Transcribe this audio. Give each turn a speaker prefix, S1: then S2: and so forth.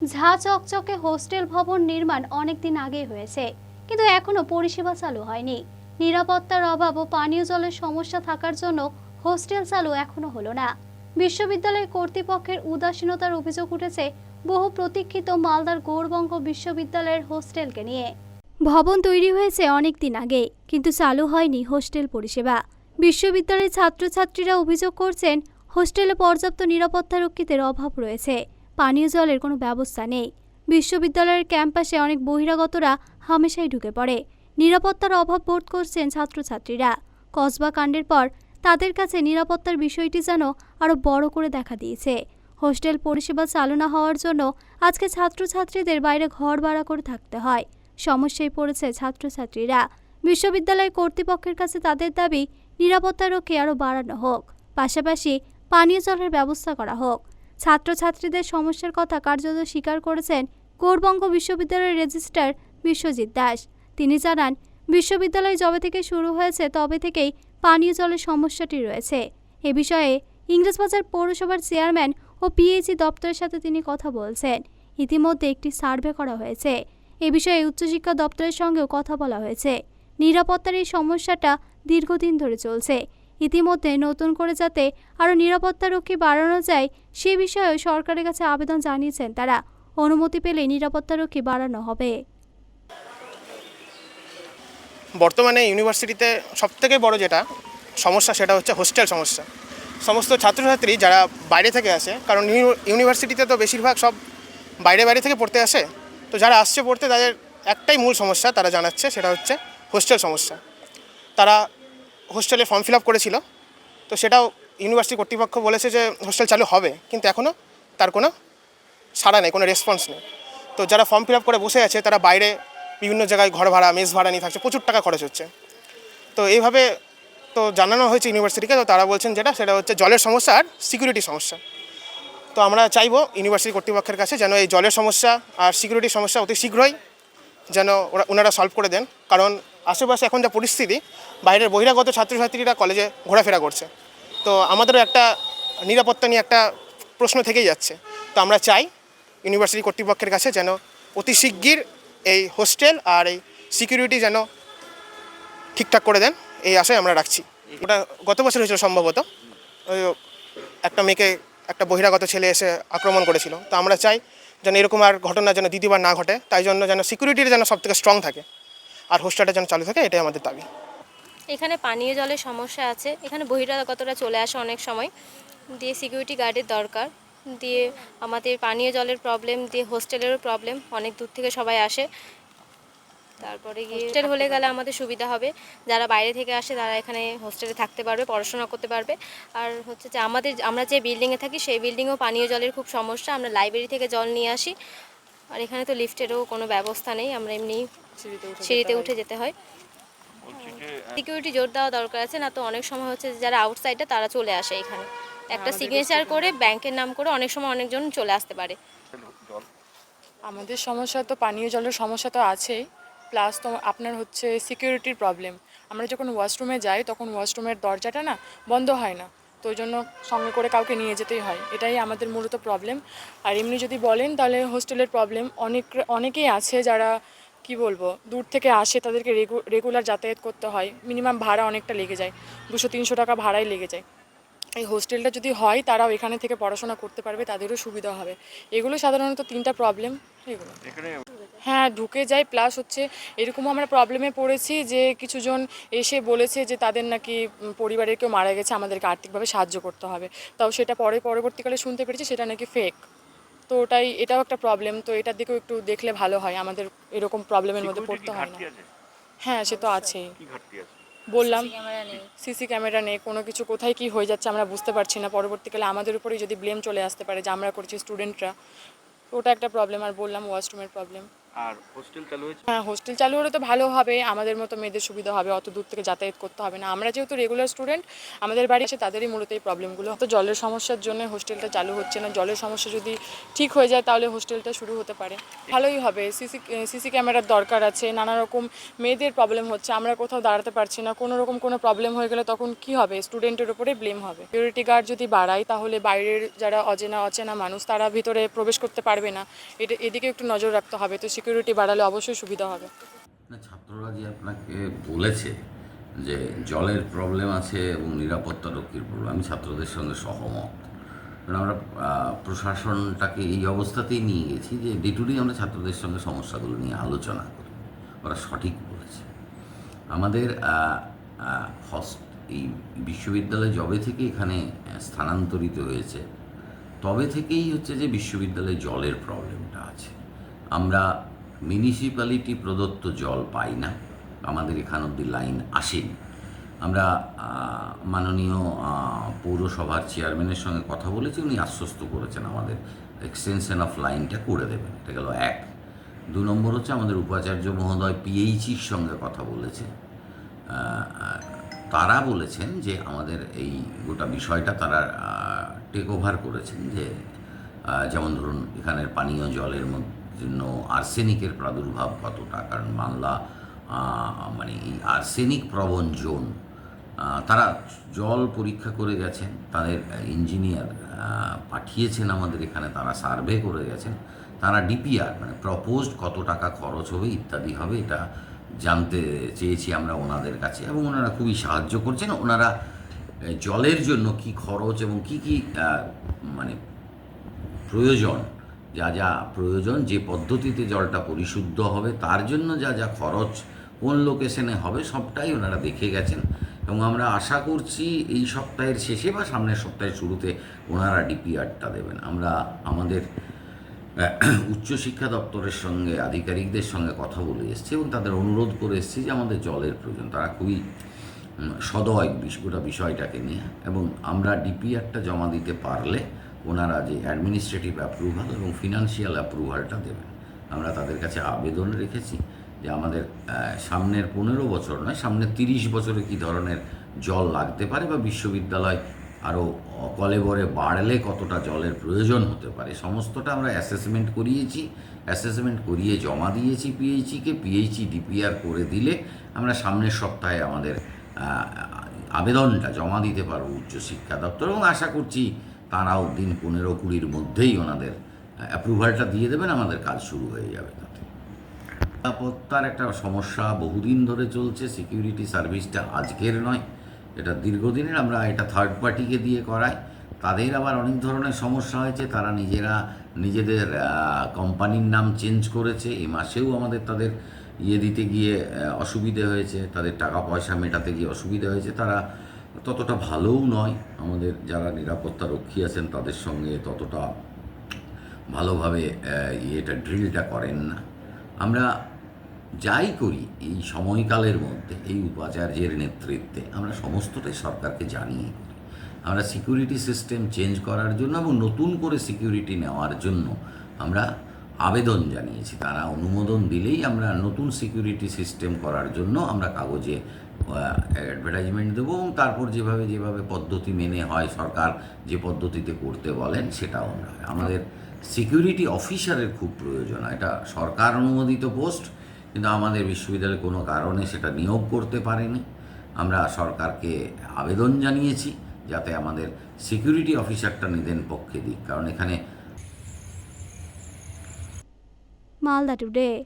S1: ঝা চকচকে হোস্টেল ভবন নির্মাণ অনেকদিন আগেই হয়েছে, কিন্তু এখনও পরিষেবা চালু হয়নি। নিরাপত্তার অভাব ও পানীয় জলের সমস্যা থাকার জন্য হোস্টেল চালু এখনও হলো না। বিশ্ববিদ্যালয় কর্তৃপক্ষের উদাসীনতার অভিযোগ উঠেছে বহু প্রতীক্ষিত মালদার গৌরবঙ্গ বিশ্ববিদ্যালয়ের হোস্টেলকে নিয়ে। ভবন তৈরি হয়েছে অনেক দিন আগে, কিন্তু চালু হয়নি হোস্টেল পরিষেবা। বিশ্ববিদ্যালয়ের ছাত্রছাত্রীরা অভিযোগ করছেন, হোস্টেলে পর্যাপ্ত নিরাপত্তারক্ষীদের অভাব রয়েছে। পানীয় জলের কোনো ব্যবস্থা নেই। বিশ্ববিদ্যালয়ের ক্যাম্পাসে অনেক বহিরাগতরা হামেশাই ঢুকে পড়ে। নিরাপত্তার অভাব বোধ করছেন ছাত্রছাত্রীরা। কসবা কাণ্ডের পর তাদের কাছে নিরাপত্তার বিষয়টি যেন আরও বড় করে দেখা দিয়েছে। হোস্টেল পরিষেবা চালু না হওয়ার জন্য আজকে ছাত্রছাত্রীদের বাইরে ঘর ভাড়া করে থাকতে হয়। সমস্যায় পড়েছে ছাত্রছাত্রীরা। বিশ্ববিদ্যালয় কর্তৃপক্ষের কাছে তাদের দাবি, নিরাপত্তারক্ষী আরও বাড়ানো হোক। পাশাপাশি পানীয় জলের ব্যবস্থা করা হোক। ছাত্রছাত্রীদের সমস্যার কথা কার্যত স্বীকার করেছেন গৌরবঙ্গ বিশ্ববিদ্যালয়ের রেজিস্ট্রার বিশ্বজিৎ দাস। তিনি জানান, বিশ্ববিদ্যালয় যবে থেকে শুরু হয়েছে তবে থেকেই পানীয় জলের সমস্যাটি রয়েছে। এ বিষয়ে ইংরেজবাজার পৌরসভার চেয়ারম্যান ও পিএইচই দপ্তরের সাথে তিনি কথা বলছেন। ইতিমধ্যে একটি সার্ভে করা হয়েছে। এ বিষয়ে উচ্চশিক্ষা দপ্তরের সঙ্গেও কথা বলা হয়েছে। নিরাপত্তার এই সমস্যাটা দীর্ঘদিন ধরে চলছে। ইতিমধ্যে নতুন করে যাতে আরও নিরাপত্তারক্ষী বাড়ানো যায়, সে বিষয়েও সরকারের কাছে আবেদন জানিয়েছেন তারা। অনুমতি পেলে নিরাপত্তারক্ষী বাড়ানো হবে।
S2: বর্তমানে ইউনিভার্সিটিতে সবথেকে বড় যেটা সমস্যা, সেটা হচ্ছে হোস্টেল সমস্যা। সমস্ত ছাত্রছাত্রী যারা বাইরে থেকে আসে, কারণ ইউনিভার্সিটিতে তো বেশিরভাগ সব বাইরে বাইরে থেকে পড়তে আসে, তো যারা আসছে পড়তে তাদের একটাই মূল সমস্যা তারা জানাচ্ছে, সেটা হচ্ছে হোস্টেল সমস্যা। তারা হোস্টেলে ফর্ম ফিল আপ করেছিল। তো সেটাও ইউনিভার্সিটি কর্তৃপক্ষ বলেছে যে হোস্টেল চালু হবে, কিন্তু এখনও তার কোনো সাড়া নেই, কোনো রেসপন্স নেই। তো যারা ফর্ম ফিল আপ করে বসে আছে, তারা বাইরে বিভিন্ন জায়গায় ঘর ভাড়া, মেস ভাড়া নিয়ে থাকছে, প্রচুর টাকা খরচ হচ্ছে। তো এইভাবে তো জানানো হয়েছে ইউনিভার্সিটিকে, তো তারা বলছেন যেটা, সেটা হচ্ছে জলের সমস্যা আর সিকিউরিটি সমস্যা। তো আমরা চাইব ইউনিভার্সিটি কর্তৃপক্ষের কাছে যেন এই জলের সমস্যা আর সিকিউরিটি সমস্যা অতি শীঘ্রই যেন ওরা ওনারা সলভ করে দেন। কারণ আশেপাশে এখন যা পরিস্থিতি বাইরের বহিরাগত ছাত্রছাত্রীরা কলেজে ঘোরাফেরা করছে। তো আমাদেরও একটা নিরাপত্তা নিয়ে একটা প্রশ্ন থেকেই যাচ্ছে। তো আমরা চাই ইউনিভার্সিটি কর্তৃপক্ষের কাছে যেন অতি শিগগির এই হোস্টেল আর এই সিকিউরিটি যেন ঠিকঠাক করে দেন, এই আশায় আমরা রাখছি। ওটা গত বছর হয়েছিল সম্ভবত। ওই একটা মেয়েকে একটা বহিরাগত ছেলে এসে আক্রমণ করেছিল। তো আমরা চাই যেন এরকম আর ঘটনা যেন দ্বিতীয়বার না ঘটে, তাই জন্য যেন সিকিউরিটির যেন সব থেকে স্ট্রং থাকে। আর হোস্টেলটা যেন চালু থাকে, এটাই আমাদের দাবি।
S3: এখানে পানীয় জলের সমস্যা আছে। এখানে বহিরাগতরা চলে আসে অনেক সময়। দিয়ে সিকিউরিটি গার্ডের দরকার। দিয়ে আমাদের পানীয় জলের প্রবলেম দিয়ে হোস্টেলেরও প্রবলেম অনেক দূর থেকে সবাই আসে। তারপরে গিয়ে হোস্টেল হলে গেলে আমাদের সুবিধা হবে। যারা বাইরে থেকে আসে তারা এখানে হোস্টেলে থাকতে পারবে পড়াশোনা করতে পারবে। আর হচ্ছে যে আমাদের আমরা যে বিল্ডিংয়ে থাকি সেই বিল্ডিংয়েও পানীয় জলের খুব সমস্যা। আমরা লাইব্রেরি থেকে জল নিয়ে আসি। আর এখানে তো লিফটেরও কোনো ব্যবস্থা নেই। আমরা এমনি সিঁড়িতে উঠে যেতে হয়। সিকিউরিটি জোর দেওয়া দরকার আছে না তো অনেক সময় হচ্ছে যারা আউটসাইডে তারা চলে আসে এখানে। একটা সিগনেচার করে ব্যাংকের নাম করে অনেক সময় অনেকজন চলে আসতে পারে।
S4: আমাদের সমস্যা তো পানীয় জলের সমস্যা তো আছেই প্লাস তো আপনার হচ্ছে সিকিউরিটির প্রবলেম আমরা যখন ওয়াশরুমে যাই তখন ওয়াশরুমের দরজাটা না বন্ধ হয় না তো ওই জন্য সঙ্গে করে কাউকে নিয়ে যেতেই হয়। এটাই আমাদের মূলত প্রবলেম আর এমনি যদি বলেন তাহলে হোস্টেলের প্রবলেম অনেক অনেকেই আছে যারা কি বলব দূর থেকে আসে তাদেরকে রেগুলার যাতায়াত করতে হয়। মিনিমাম ভাড়া অনেকটা লেগে যায়। দুশো তিনশো টাকা ভাড়াই লেগে যায়। এই হোস্টেলটা যদি হয় তারাও এখানে থেকে পড়াশোনা করতে পারবে তাদেরও সুবিধা হবে। এগুলো সাধারণত তিনটা প্রবলেম এগুলো। হ্যাঁ ঢুকে যায়। প্লাস হচ্ছে এরকমও আমরা প্রবলেমে পড়েছি যে কিছুজন এসে বলেছে যে তাদের নাকি পরিবারের কেউ মারা গেছে আমাদেরকে আর্থিকভাবে সাহায্য করতে হবে। তাও সেটা পরে পরবর্তীকালে শুনতে পেরেছি সেটা নাকি ফেক তো ওটাই এটাও একটা প্রবলেম তো এটার দিকেও একটু দেখলে ভালো হয় আমাদের এরকম প্রবলেমের মধ্যে পড়তে হয় না। হ্যাঁ সে তো আছেই। বললাম সিসি ক্যামেরা নেই। কোনো কিছু কোথায় কি হয়ে যাচ্ছে আমরা বুঝতে পারছি না। পরবর্তীকালে আমাদের উপরেই যদি ব্লেম চলে আসতে পারে যে আমরা করছি স্টুডেন্টরা ওটা একটা প্রবলেম আর বললাম ওয়াশরুমের প্রবলেম
S5: আর
S4: হ্যাঁ হোস্টেল চালু হলে তো ভালো হবে, আমাদের মতো মেয়েদের সুবিধা হবে, অত দূর থেকে যাতায়াত করতে হবে না। আমরা যেহেতু রেগুলার স্টুডেন্ট আমাদের বাড়ি এসে তাদেরই মূলত এই প্রবলেমগুলো তো জলের সমস্যার জন্য হোস্টেলটা চালু হচ্ছে না। জলের সমস্যা যদি ঠিক হয়ে যায়, তাহলে হোস্টেলটা শুরু হতে পারে। ভালোই হবে। সিসি সিসি ক্যামেরার দরকার আছে। নানা রকম মেয়েদের প্রবলেম হচ্ছে। আমরা কোথাও দাঁড়াতে পারছি না। কোনো রকম কোনো প্রবলেম হয়ে গেলে তখন কি হবে? স্টুডেন্টের উপরে ব্লেম হবে। সিকিউরিটি গার্ড যদি বাড়ায়, তাহলে বাইরের যারা অচেনা অচেনা মানুষ, তারা ভিতরে প্রবেশ করতে পারবে না। এটা, এদিকে একটু নজর রাখতে হবে। তো সিকিউরিটি বাড়ালে অবশ্যই সুবিধা হবে।
S6: ছাত্ররা যে আপনাকে বলেছে যে জলের প্রবলেম আছে এবং নিরাপত্তা রক্ষীর প্রবলেম আমি ছাত্রদের সঙ্গে সহমত। কারণ আমরা প্রশাসনটাকে এই অবস্থাতেই নিয়ে গেছি যে ডে টু ডে আমরা ছাত্রদের সঙ্গে সমস্যাগুলো নিয়ে আলোচনা করি। ওরা সঠিক বলেছে। আমাদের আহ, আহ, হস- এই বিশ্ববিদ্যালয় জবে থেকে এখানে স্থানান্তরিত হয়েছে তবে থেকেই হচ্ছে যে বিশ্ববিদ্যালয়ে জলের প্রবলেমটা আছে। আমরা মিউনিসিপ্যালিটি প্রদত্ত জল পাই না। আমাদের এখান অব্দি লাইন আসেনি। আমরা মাননীয় পৌরসভার চেয়ারম্যানের সঙ্গে কথা বলেছি, উনি আশ্বস্ত করেছেন আমাদের এক্সটেনশন অফ লাইনটা করে দেবেন। এটা গেল এক। দু নম্বর হচ্ছে আমাদের উপাচার্য মহোদয় পিএইচির সঙ্গে কথা বলেছে। তারা বলেছেন যে আমাদের এই গোটা বিষয়টা তারা টেক ওভার করেছেন যে যেমন ধরুন এখানের পানীয় জলের মধ্যে জন্য আর্সেনিকের প্রাদুর্ভাব কতটা? কারণ বাংলা মানে এই আর্সেনিক প্রবণ জোন তারা জল পরীক্ষা করে গেছেন, তাদের ইঞ্জিনিয়ার পাঠিয়েছেন আমাদের এখানে, তারা সার্ভে করে গেছেন, তারা ডিপিআর মানে প্রপোজড কত টাকা খরচ হবে, ইত্যাদি হবে, এটা জানতে চেয়েছি আমরা ওনাদের কাছে, এবং ওনারা খুবই সাহায্য করছেন, ওনারা জলের জন্য কি খরচ এবং কি কি মানে প্রয়োজন যা যা প্রয়োজন, যে পদ্ধতিতে জলটা পরিশুদ্ধ হবে, তার জন্য যা যা খরচ, কোন লোকেশনে হবে, সবটাই ওনারা দেখে গেছেন। এবং আমরা আশা করছি এই সপ্তাহের শেষে বা সামনের সপ্তাহের শুরুতে ওনারা ডিপিআরটা দেবেন। আমরা আমাদের উচ্চশিক্ষা দপ্তরের সঙ্গে, আধিকারিকদের সঙ্গে কথা বলে এসেছি এবং তাদের অনুরোধ করে এসেছি যে আমাদের জলের প্রয়োজন। তারা খুবই সদয় গোটা বিষয়টাকে নিয়ে। এবং আমরা ডিপিআরটা জমা দিতে পারলে ওনারা যে অ্যাডমিনিস্ট্রেটিভ অ্যাপ্রুভাল এবং ফিনান্সিয়াল অ্যাপ্রুভালটা দেবেন। আমরা তাদের কাছে আবেদন রেখেছি যে আমাদের সামনের পনেরো বছর নয়, সামনের তিরিশ বছরে কী ধরনের জল লাগতে পারে বা বিশ্ববিদ্যালয় আরও কলেবরে বাড়লে কতটা জলের প্রয়োজন হতে পারে, সমস্তটা আমরা অ্যাসেসমেন্ট করিয়েছি। অ্যাসেসমেন্ট করিয়ে জমা দিয়েছি পিএইচিকে পিএইচি ডিপিআর করে দিলে আমরা সামনের সপ্তাহে আমাদের আবেদনটা জমা দিতে পারব উচ্চশিক্ষা দপ্তর এবং আশা করছি তারাও দিন পনেরো কুড়ির মধ্যেই ওনাদের অ্যাপ্রুভালটা দিয়ে দেবেন, আমাদের কাজ শুরু হয়ে যাবে তাতে। নিরাপত্তার একটা সমস্যা বহুদিন ধরে চলছে সিকিউরিটি সার্ভিসটা আজকের নয়, এটা দীর্ঘদিনের, আমরা এটা থার্ড পার্টিকে দিয়ে করাই। তাদের আবার অনেক ধরনের সমস্যা হয়েছে, তারা নিজেরা নিজেদের কোম্পানির নাম চেঞ্জ করেছে, এ মাসেও আমাদের তাদের ইয়ে দিতে গিয়ে অসুবিধে হয়েছে, তাদের টাকা পয়সা মেটাতে গিয়ে অসুবিধা হয়েছে, তারা ততটা ভালোও নয়। আমাদের যারা নিরাপত্তা রক্ষী আছেন, তাদের সঙ্গে ততটা ভালোভাবে ইয়েটা, ড্রিলটা করেন না। আমরা যাই করি, এই সময়কালের মধ্যে, এই উপাচার্যের নেতৃত্বে, আমরা সমস্তটাই সরকারকে জানিয়ে করি। আমরা সিকিউরিটি সিস্টেম চেঞ্জ করার জন্য এবং নতুন করে সিকিউরিটি নেওয়ার জন্য আমরা আবেদন জানিয়েছি। তারা অনুমোদন দিলেই আমরা নতুন সিকিউরিটি সিস্টেম করার জন্য আমরা কাগজে অ্যাডভার্টাইজমেন্ট দেবো এবং তারপর যেভাবে যেভাবে পদ্ধতি মেনে হয় সরকার যে পদ্ধতিতে করতে বলেন সেটাও আমরা আমাদের সিকিউরিটি অফিসারের খুব প্রয়োজন এটা সরকার অনুমোদিত পোস্ট কিন্তু আমাদের বিশ্ববিদ্যালয়ে কোনো কারণে সেটা নিয়োগ করতে পারেনি। আমরা সরকারকে আবেদন জানিয়েছি যাতে আমাদের সিকিউরিটি অফিসারটা নিদেন পক্ষে দিক। কারণ এখানে
S1: Malda today.